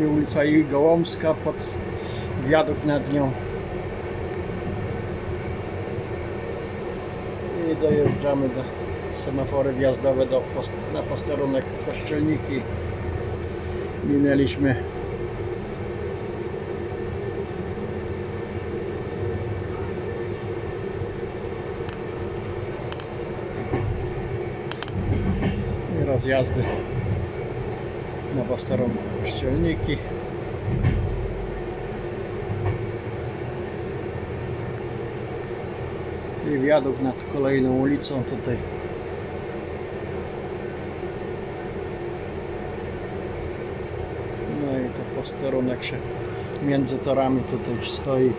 i ulica Gołąbska pod wiadukt nad nią. I dojeżdżamy do semafory wjazdowe do, na posterunek Kościelniki. Minęliśmy rozjazdy na posterunku Kościelniki. I wiadukt nad kolejną ulicą tutaj. No i to posterunek się między torami tutaj stoi.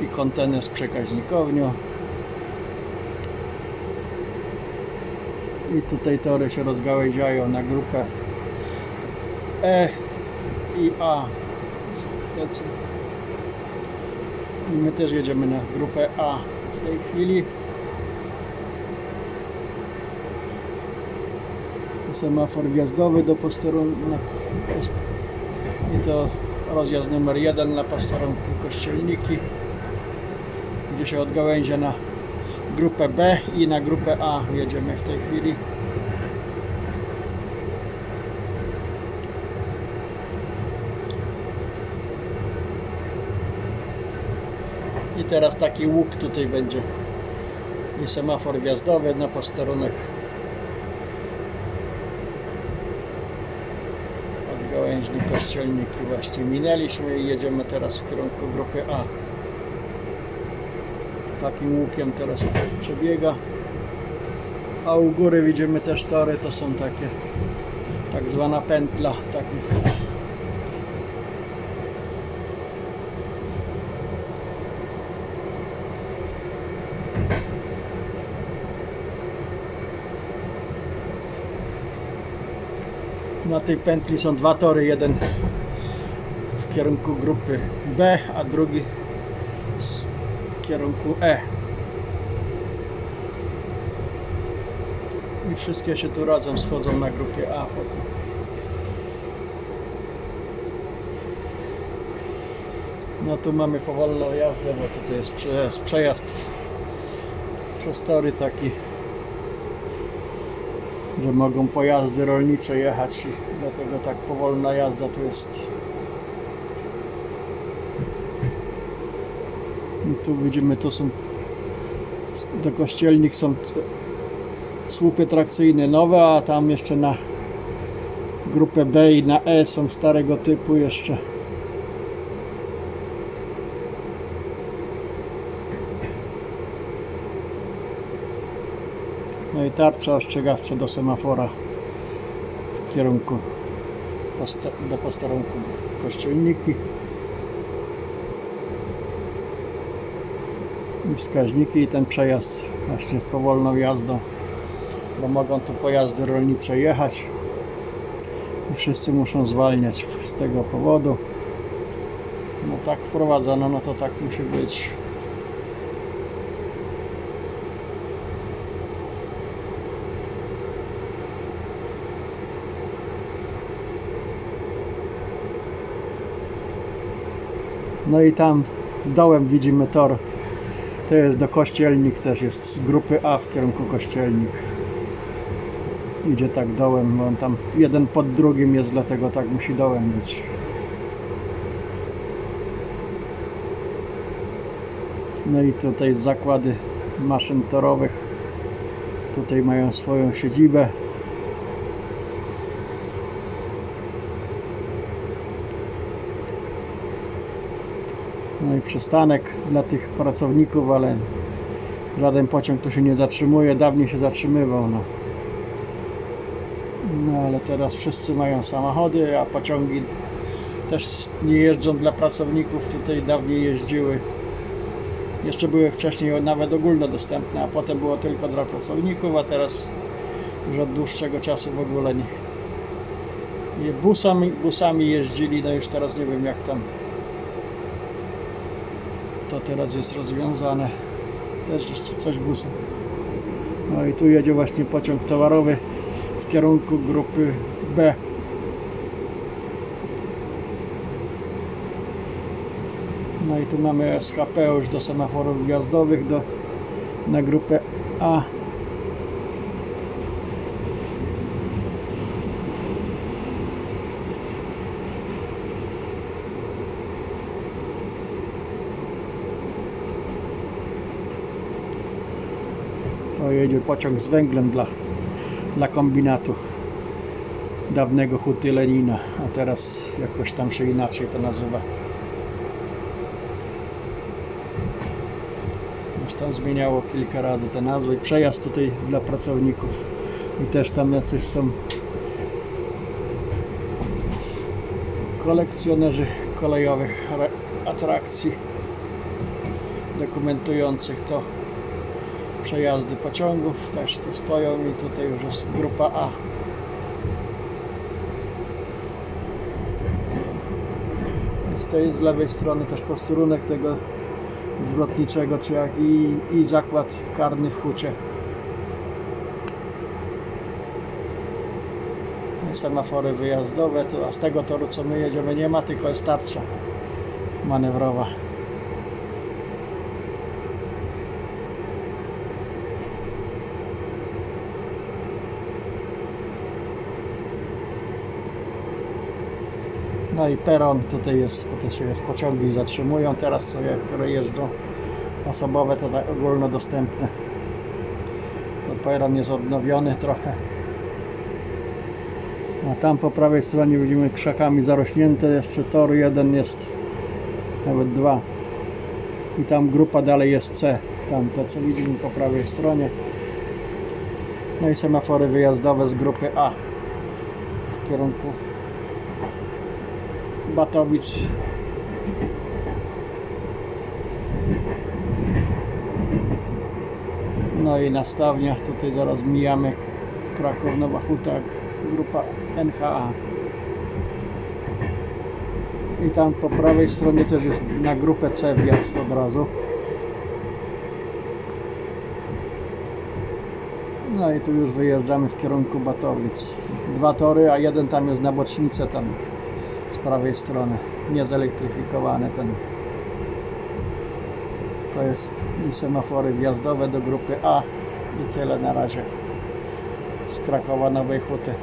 I kontener z przekaźnikownią. I tutaj tory się rozgałęziają na grupę E i A. I my też jedziemy na grupę A w tej chwili. Semafor wjazdowy do posterunku. I to rozjazd numer jeden na posterunku Kościelniki, gdzie się odgałęzia na grupę B i na grupę A jedziemy w tej chwili. I teraz taki łuk tutaj będzie. I semafor wjazdowy na posterunek. Od gałęźni kościelniki właśnie minęliśmy i jedziemy teraz w kierunku grupy A. Takim łukiem teraz przebiega. A u góry widzimy też tory, to są takie tak zwana pętla takich Na tej pętli są dwa tory, jeden w kierunku grupy B, a drugi kierunku E. I wszystkie się tu rodzą, schodzą na grupie A. No tu mamy powolną jazdę, bo tutaj jest przejazd, przejazd przez tory taki że mogą pojazdy rolnicze jechać dlatego tak powolna jazda tu jest. Tu widzimy, to są do kościelnik są słupy trakcyjne nowe, a tam jeszcze na grupę B i na E są starego typu jeszcze. No i tarcza ostrzegawcza do semafora w kierunku do posterunku kościelniki. Wskaźniki i ten przejazd właśnie z powolną jazdą, bo mogą tu pojazdy rolnicze jechać i wszyscy muszą zwalniać z tego powodu. No tak wprowadzono, no to tak musi być. No i tam dołem widzimy tor. To jest do Kościelnik też jest z grupy A w kierunku Kościelnik. Idzie tak dołem, on tam jeden pod drugim jest, dlatego tak musi dołem być. No i tutaj zakłady maszyn torowych. Tutaj mają swoją siedzibę. No i przystanek dla tych pracowników, ale żaden pociąg tu się nie zatrzymuje. Dawniej się zatrzymywał. No. no ale teraz wszyscy mają samochody, a pociągi też nie jeżdżą dla pracowników. Tutaj dawniej jeździły. Jeszcze były wcześniej nawet ogólnodostępne, a potem było tylko dla pracowników, a teraz już od dłuższego czasu w ogóle nie. busami, busami jeździli, no już teraz nie wiem jak tam to teraz jest rozwiązane. Też jeszcze coś busa no i tu jedzie właśnie pociąg towarowy w kierunku grupy B. No i tu mamy SHP już do semaforów wjazdowych do, na grupę A. Jedzie pociąg z węglem dla, dla kombinatu dawnego huty Lenina, a teraz jakoś tam się inaczej to nazywa. Już tam zmieniało kilka razy te nazwy. Przejazd tutaj dla pracowników i też tam jacyś są kolekcjonerzy kolejowych atrakcji dokumentujących to przejazdy pociągów też tu stoją i tutaj już jest grupa A. Z tej z lewej strony też posterunek tego zwrotniczego czy jak i, i zakład karny w hucie. Semafory wyjazdowe a z tego toru co my jedziemy nie ma tylko jest tarcza manewrowa No i peron tutaj jest, bo to się pociągi zatrzymują teraz, co jak, które jeżdżą osobowe, to tak ogólnodostępne. To peron jest odnowiony trochę. A tam po prawej stronie widzimy krzakami zarośnięte, jeszcze tor jeden jest, nawet dwa. I tam grupa dalej jest C, tam to co widzimy po prawej stronie. No i semafory wyjazdowe z grupy A w kierunku Batowic. No i nastawnia, tutaj zaraz mijamy Kraków Nowa Huta, grupa NHA. I tam po prawej stronie też jest na grupę C wjazd od razu. No i tu już wyjeżdżamy w kierunku Batowic. Dwa tory, a jeden tam jest na bocznicę tam z prawej strony. Niezelektryfikowany ten. To jest semafory wjazdowe do grupy A i tyle na razie z Krakowa Nowej Huty.